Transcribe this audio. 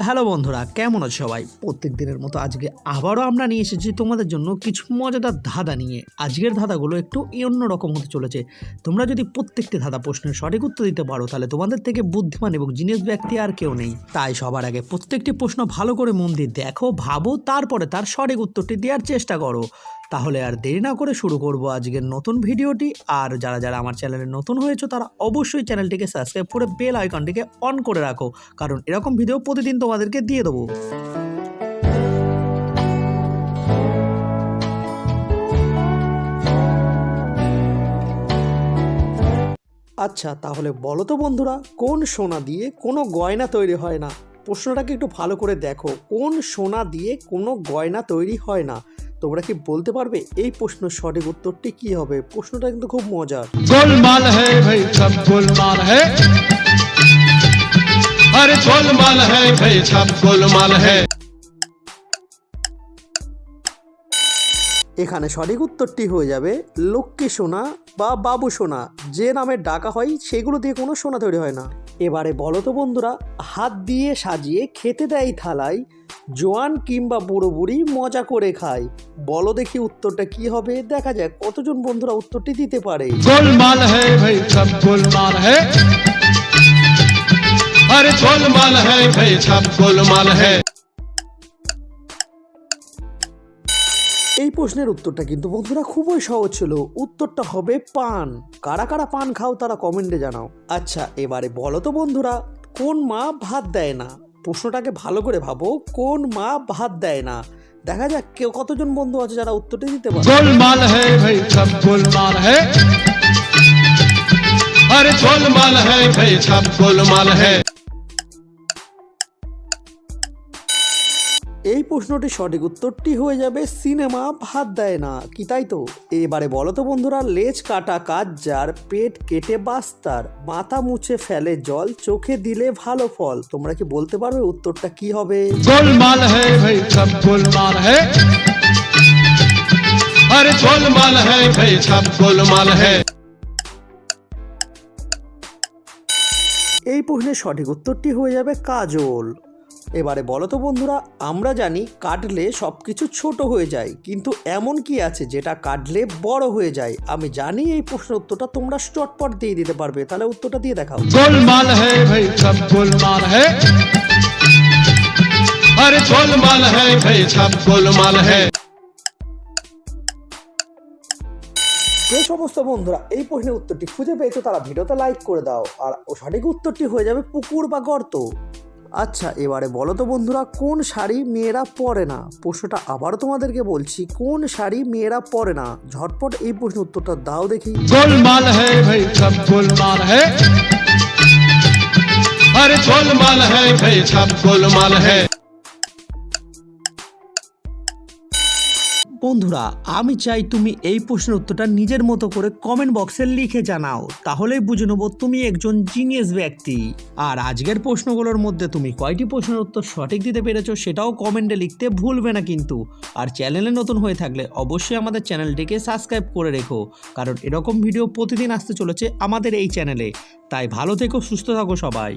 Hello বন্ধুরা, কেমন আছো সবাই? প্রত্যেক দিনের মতো আজকে আবারও আমরা নিয়ে এসেছি তোমাদের জন্য কিছু মজাদার ধাঁধা নিয়ে। আজকের ধাঁধাগুলো একটু অন্য রকম হতে চলেছে। তোমরা যদি প্রত্যেকটি ধাঁধা প্রশ্নের সঠিক উত্তর দিতে পারো, তাহলে তোমাদের থেকে বুদ্ধিমান এবং জিনিস ব্যক্তি আর কেউ নেই। তাই সবার আগে প্রত্যেকটি প্রশ্ন ভালো করে মন দিয়ে দেখো, ভাবো, তারপরে তার সঠিক উত্তরটি দেওয়ার চেষ্টা করো। তাহলে আর দেরি না করে শুরু করব আজকের নতুন ভিডিওটি। আর যারা যারা আমার চ্যানেলে নতুন হয়েছে, তারা অবশ্যই চ্যানেলটিকে সাবস্ক্রাইব করে বেল আইকনটিকে অন করে রাখো, কারণ এরকম ভিডিও প্রতিদিন তোমাদেরকে দিয়ে দেবো। আচ্ছা তাহলে বলো তো বন্ধুরা, কোন সোনা দিয়ে কোনো গয়না তৈরি হয় না? প্রশ্নটাকে একটু ভালো করে দেখো, কোন সোনা দিয়ে কোনো গয়না তৈরি হয় না? তোমরা কি বলতে পারবে? এই প্রশ্ন সঠিক উত্তরটি কি হবে? প্রশ্নটা কিন্তু খুব মজার। গোলমাল ভাই গোলমাল গোলমাল হ্যাঁ ভাই গোলমাল হ্যাঁ এখানে সঠিক উত্তরটি হয়ে যাবে লক্ষ্মী সোনা বা বাবু সোনা। যে নামে ডাকা হয় সেগুলো দিয়ে কোনো সোনা তৈরি হয় না। এবারে বলতো তো বন্ধুরা হাত দিয়ে সাজিয়ে খেতে দেয় থালায় জোয়ান কিংবা বুড়ো বুড়ি মজা করে খায়। বলো দেখি উত্তরটা কি হবে? দেখা যাক কতজন বন্ধুরা উত্তরটি দিতে পারে। এই প্রশ্নের উত্তরটা কিন্তু বন্ধুরা খুবই সহজ ছিল। উত্তরটা হবে পান। কারা কারা পান খাও তারা কমেন্টে জানাও। আচ্ছা এবারে বলো তো বন্ধুরা কোন মা ভাত দেয় না? প্রশ্নটাকে ভালো করে ভাবো, কোন মা ভাত দেয় না? দেখা যাক কেউ কতজন বন্ধু আছে যারা উত্তরটা দিতে পারে। ভাই এই প্রশ্নটির সঠিক উত্তরটি হয়ে যাবে সিনেমা ভাত দেয় না। কি তাই তো? এবারে বলো তো বন্ধুরা লেজ কাটা কাজ যার পেট কেটে বাস্তার মাথা মুছে ফেলে জল চোখে দিলে ভালো ফল। তোমরা কি বলতে পারবে উত্তরটা কি হবে? আরে হ্যাঁ ভাই হ্যাঁ এই প্রশ্নের সঠিক উত্তরটি হয়ে যাবে কাজল। এবারে বলো তো বন্ধুরা আমরা জানি কাটলে সব কিছু ছোট হয়ে যায় কিন্তু এমন কি আছে যেটা কাটলে বড় হয়ে যায়? আমি জানি এই প্রশ্নের উত্তরটা তোমরা চটপট দিয়ে দিতে পারবে তাহলে উত্তরটা দিয়ে দেখাও। ভাই যে সমস্ত বন্ধুরা এই প্রশ্নের উত্তরটি খুঁজে পেয়েছ তারা ভিডিওতে লাইক করে দাও আর সঠিক উত্তরটি হয়ে যাবে পুকুর বা গর্ত। আচ্ছা এবারে বলো তো বন্ধুরা, কোন শাড়ি মেয়েরা পরে না? প্রশ্নটা আবার তোমাদেরকে বলছি, কোন শাড়ি মেয়েরা পরে না? ঝটপট এই প্রশ্ন উত্তরটা দাও দেখি। হ্যাঁ ভাই হ্যাঁ বন্ধুরা, আমি চাই তুমি এই প্রশ্নের উত্তরটা নিজের মতো করে কমেন্ট বক্সে লিখে জানাও। তাহলেই বুঝে নেব তুমি একজন জিনিয়াস ব্যক্তি। আর আজকের প্রশ্নগুলোর মধ্যে তুমি কয়টি প্রশ্নের উত্তর সঠিক দিতে পেরেছ সেটাও কমেন্টে লিখতে ভুলবে না কিন্তু। আর চ্যানেলে নতুন হয়ে থাকলে অবশ্যই আমাদের চ্যানেলটিকে সাবস্ক্রাইব করে রেখো, কারণ এরকম ভিডিও প্রতিদিন আসতে চলেছে আমাদের এই চ্যানেলে। তাই ভালো থেকো, সুস্থ থাকো সবাই।